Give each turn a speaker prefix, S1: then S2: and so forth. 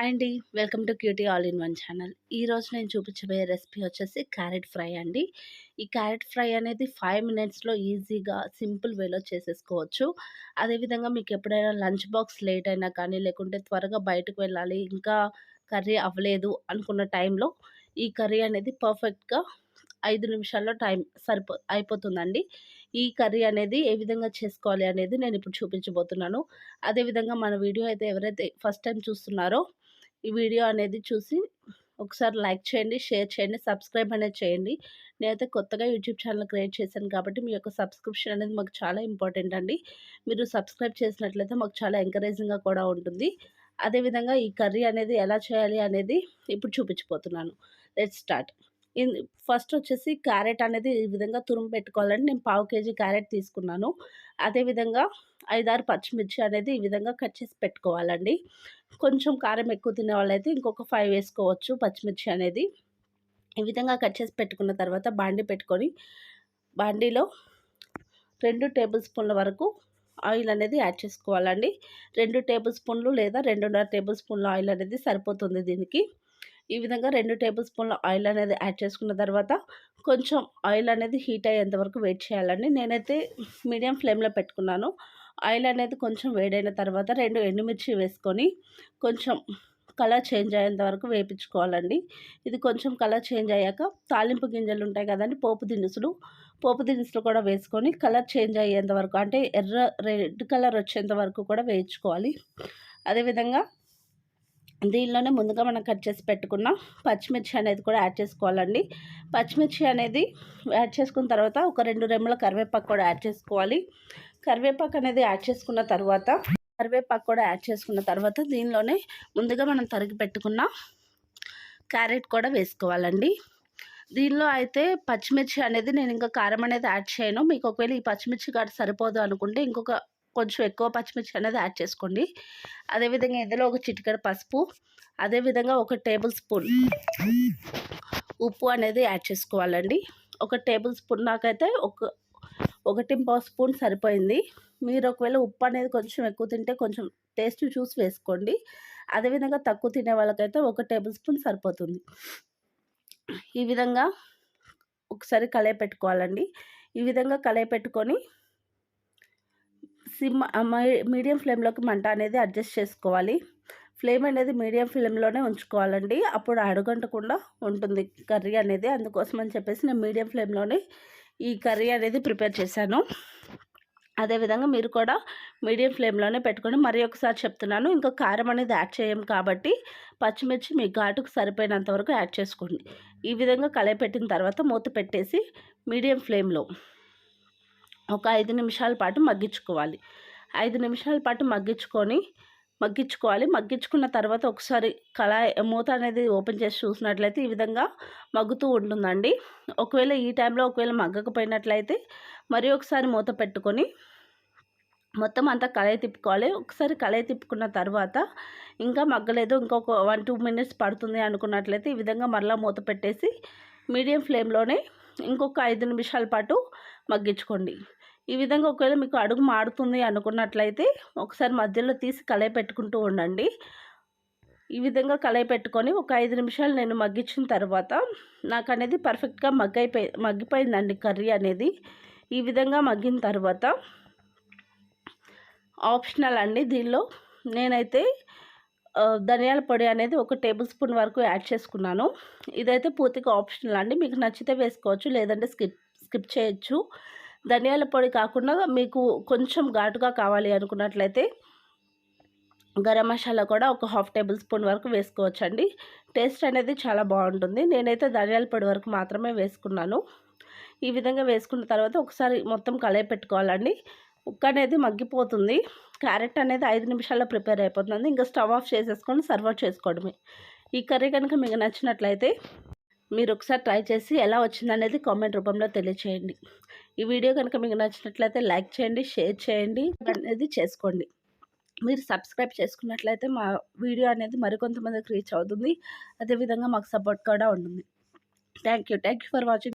S1: Hi అండి welcome to cutie all in one channel. ఈరోజు నేను చూపించబోయే రెసిపీ వచ్చేసి క్యారెట్ ఫ్రై అండి. ఈ క్యారెట్ ఫ్రై అనేది ఫైవ్ మినిట్స్లో ఈజీగా సింపుల్ వేలో చేసేసుకోవచ్చు. అదేవిధంగా మీకు ఎప్పుడైనా లంచ్ బాక్స్ లేట్ అయినా కానీ లేకుంటే త్వరగా బయటకు వెళ్ళాలి ఇంకా కర్రీ అవ్వలేదు అనుకున్న టైంలో ఈ కర్రీ అనేది పర్ఫెక్ట్గా ఐదు నిమిషాల్లో టైం సరిపో అయిపోతుందండి. ఈ కర్రీ అనేది ఏ విధంగా చేసుకోవాలి అనేది నేను ఇప్పుడు చూపించబోతున్నాను. అదేవిధంగా మన వీడియో అయితే ఎవరైతే ఫస్ట్ టైం చూస్తున్నారో ఈ వీడియో అనేది చూసి ఒకసారి లైక్ చేయండి షేర్ చేయండి సబ్స్క్రైబ్ అనేది చేయండి. నేనైతే కొత్తగా యూట్యూబ్ ఛానల్ క్రియేట్ చేశాను కాబట్టి మీ యొక్క సబ్స్క్రిప్షన్ అనేది మాకు చాలా ఇంపార్టెంట్ అండి. మీరు సబ్స్క్రైబ్ చేసినట్లయితే మాకు చాలా ఎంకరేజింగ్గా కూడా ఉంటుంది. అదేవిధంగా ఈ కర్రీ అనేది ఎలా చేయాలి అనేది ఇప్పుడు చూపించిపోతున్నాను లెట్ స్టార్ట్. ఫస్ట్ వచ్చేసి క్యారెట్ అనేది ఈ విధంగా తురుము పెట్టుకోవాలండి. నేను పావు కేజీ క్యారెట్ తీసుకున్నాను. అదేవిధంగా ఐదారు పచ్చిమిర్చి అనేది ఈ విధంగా కట్ చేసి పెట్టుకోవాలండి. కొంచెం కారం ఎక్కువ తినే వాళ్ళైతే ఇంకొక ఫైవ్ వేసుకోవచ్చు పచ్చిమిర్చి అనేది. ఈ విధంగా కట్ చేసి పెట్టుకున్న తర్వాత బాండి పెట్టుకొని బాండీలో రెండు టేబుల్ స్పూన్ల వరకు ఆయిల్ అనేది యాడ్ చేసుకోవాలండి. రెండు టేబుల్ స్పూన్లు లేదా రెండున్నర టేబుల్ స్పూన్ల ఆయిల్ అనేది సరిపోతుంది దీనికి. ఈ విధంగా రెండు టేబుల్ స్పూన్ల ఆయిల్ అనేది యాడ్ చేసుకున్న తర్వాత కొంచెం ఆయిల్ అనేది హీట్ అయ్యేంత వరకు వెయిట్ చేయాలండి. నేనైతే మీడియం ఫ్లేమ్లో పెట్టుకున్నాను. ఆయిల్ అనేది కొంచెం వేడైన తర్వాత రెండు ఎండుమిర్చి వేసుకొని కొంచెం కలర్ చేంజ్ అయ్యేంత వరకు వేయించుకోవాలండి. ఇది కొంచెం కలర్ చేంజ్ అయ్యాక తాలింపు గింజలు ఉంటాయి కదండి పోపు దినుసులు. పోపు దినుసులు కూడా వేసుకొని కలర్ చేంజ్ అయ్యేంత వరకు అంటే ఎర్ర రెడ్ కలర్ వచ్చేంత వరకు కూడా వేయించుకోవాలి. అదేవిధంగా దీనిలోనే ముందుగా మనం కట్ చేసి పెట్టుకున్న పచ్చిమిర్చి అనేది కూడా యాడ్ చేసుకోవాలండి. పచ్చిమిర్చి అనేది యాడ్ చేసుకున్న తర్వాత ఒక రెండు రెమ్మల కరివేపాకు కూడా యాడ్ చేసుకోవాలి. కరివేపాకు అనేది యాడ్ చేసుకున్న తర్వాత కరివేపాకు కూడా యాడ్ చేసుకున్న తర్వాత దీనిలోనే ముందుగా మనం తరిగి పెట్టుకున్న క్యారెట్ కూడా వేసుకోవాలండి. దీనిలో అయితే పచ్చిమిర్చి అనేది నేను ఇంకా కారం అనేది యాడ్ చేయను. మీకు ఒకవేళ ఈ పచ్చిమిర్చి కాడ సరిపోదు అనుకుంటే ఇంకొక కొంచెం ఎక్కువ పచ్చిమిర్చి అనేది యాడ్ చేసుకోండి. అదేవిధంగా ఇందులో ఒక చిటికెడ పసుపు అదేవిధంగా ఒక టేబుల్ స్పూన్ ఉప్పు అనేది యాడ్ చేసుకోవాలండి. ఒక టేబుల్ స్పూన్ నాకైతే ఒక ఒకటి స్పూన్ సరిపోయింది. మీరు ఒకవేళ ఉప్పు అనేది కొంచెం ఎక్కువ తింటే కొంచెం టేస్ట్ చూసి వేసుకోండి. అదేవిధంగా తక్కువ తినే వాళ్ళకైతే ఒక టేబుల్ స్పూన్ సరిపోతుంది. ఈ విధంగా ఒకసారి కలయి పెట్టుకోవాలండి. ఈ విధంగా కలయి పెట్టుకొని సిమ్ మీడియం ఫ్లేమ్లోకి మంట అనేది అడ్జస్ట్ చేసుకోవాలి. ఫ్లేమ్ అనేది మీడియం ఫ్లేమ్లోనే ఉంచుకోవాలండి. అప్పుడు అడుగంటకుండా ఉంటుంది కర్రీ అనేది. అందుకోసం అని చెప్పేసి నేను మీడియం ఫ్లేమ్లోనే ఈ కర్రీ అనేది ప్రిపేర్ చేశాను. అదేవిధంగా మీరు కూడా మీడియం ఫ్లేమ్లోనే పెట్టుకొని మరి ఒకసారి చెప్తున్నాను. ఇంకా కారం అనేది యాడ్ చేయం కాబట్టి పచ్చిమిర్చి మీ ఘాటుకు సరిపోయినంత వరకు యాడ్ చేసుకోండి. ఈ విధంగా కలయపెట్టిన తర్వాత మూత పెట్టేసి మీడియం ఫ్లేమ్లో ఒక ఐదు నిమిషాల పాటు మగ్గించుకోవాలి. ఐదు నిమిషాల పాటు మగ్గించుకొని మగ్గించుకోవాలి. మగ్గించుకున్న తర్వాత ఒకసారి కళాయి మూత అనేది ఓపెన్ చేసి చూసినట్లయితే ఈ విధంగా మగ్గుతూ ఉంటుందండి. ఒకవేళ ఈ టైంలో ఒకవేళ మగ్గకపోయినట్లయితే మరి ఒకసారి మూత పెట్టుకొని మొత్తం అంతా కళాయి తిప్పుకోవాలి. ఒకసారి కళాయి తిప్పుకున్న తర్వాత ఇంకా మగ్గలేదు ఇంకొక వన్ టూ మినిట్స్ పడుతుంది అనుకున్నట్లయితే ఈ విధంగా మరలా మూత పెట్టేసి మీడియం ఫ్లేమ్లోనే ఇంకొక ఐదు నిమిషాల పాటు మగ్గించుకోండి. ఈ విధంగా ఒకవేళ మీకు అడుగు మాడుతుంది అనుకున్నట్లయితే ఒకసారి మధ్యలో తీసి కలయి పెట్టుకుంటూ ఉండండి. ఈ విధంగా కలయి పెట్టుకొని ఒక ఐదు నిమిషాలు నేను మగ్గించిన తర్వాత నాకు అనేది పర్ఫెక్ట్గా మగ్గైపోయి మగ్గిపోయిందండి కర్రీ అనేది. ఈ విధంగా మగ్గిన తర్వాత ఆప్షనల్ అండి దీనిలో. నేనైతే ధనియాల పొడి అనేది ఒక టేబుల్ స్పూన్ వరకు యాడ్ చేసుకున్నాను. ఇదైతే పూర్తిగా ఆప్షనల్ అండి. మీకు నచ్చితే వేసుకోవచ్చు లేదంటే స్కిప్ స్కిప్ చేయొచ్చు. ధనియాల పొడి కాకుండా మీకు కొంచెం ఘాటుగా కావాలి అనుకున్నట్లయితే గరం మసాలా కూడా ఒక హాఫ్ టేబుల్ స్పూన్ వరకు వేసుకోవచ్చండి. టేస్ట్ అనేది చాలా బాగుంటుంది. నేనైతే ధనియాల పొడి వరకు మాత్రమే వేసుకున్నాను. ఈ విధంగా వేసుకున్న తర్వాత ఒకసారి మొత్తం కలయి పెట్టుకోవాలండి. ఉక్క అనేది మగ్గిపోతుంది. క్యారెట్ అనేది ఐదు నిమిషాల్లో ప్రిపేర్ అయిపోతుంది. ఇంకా స్టవ్ ఆఫ్ చేసేసుకొని సర్వ్ చేసుకోవడమే. ఈ కర్రీ కనుక మీకు నచ్చినట్లయితే మీరు ఒకసారి ట్రై చేసి ఎలా వచ్చిందనేది కామెంట్ రూపంలో తెలియచేయండి. ఈ వీడియో కనుక మీకు నచ్చినట్లయితే లైక్ చేయండి షేర్ చేయండి అనేది చేసుకోండి. మీరు సబ్స్క్రైబ్ చేసుకున్నట్లయితే మా వీడియో అనేది మరికొంతమందికి రీచ్ అవుతుంది. అదేవిధంగా మాకు సపోర్ట్ కూడా ఉంటుంది. Thank you. Thank you for watching.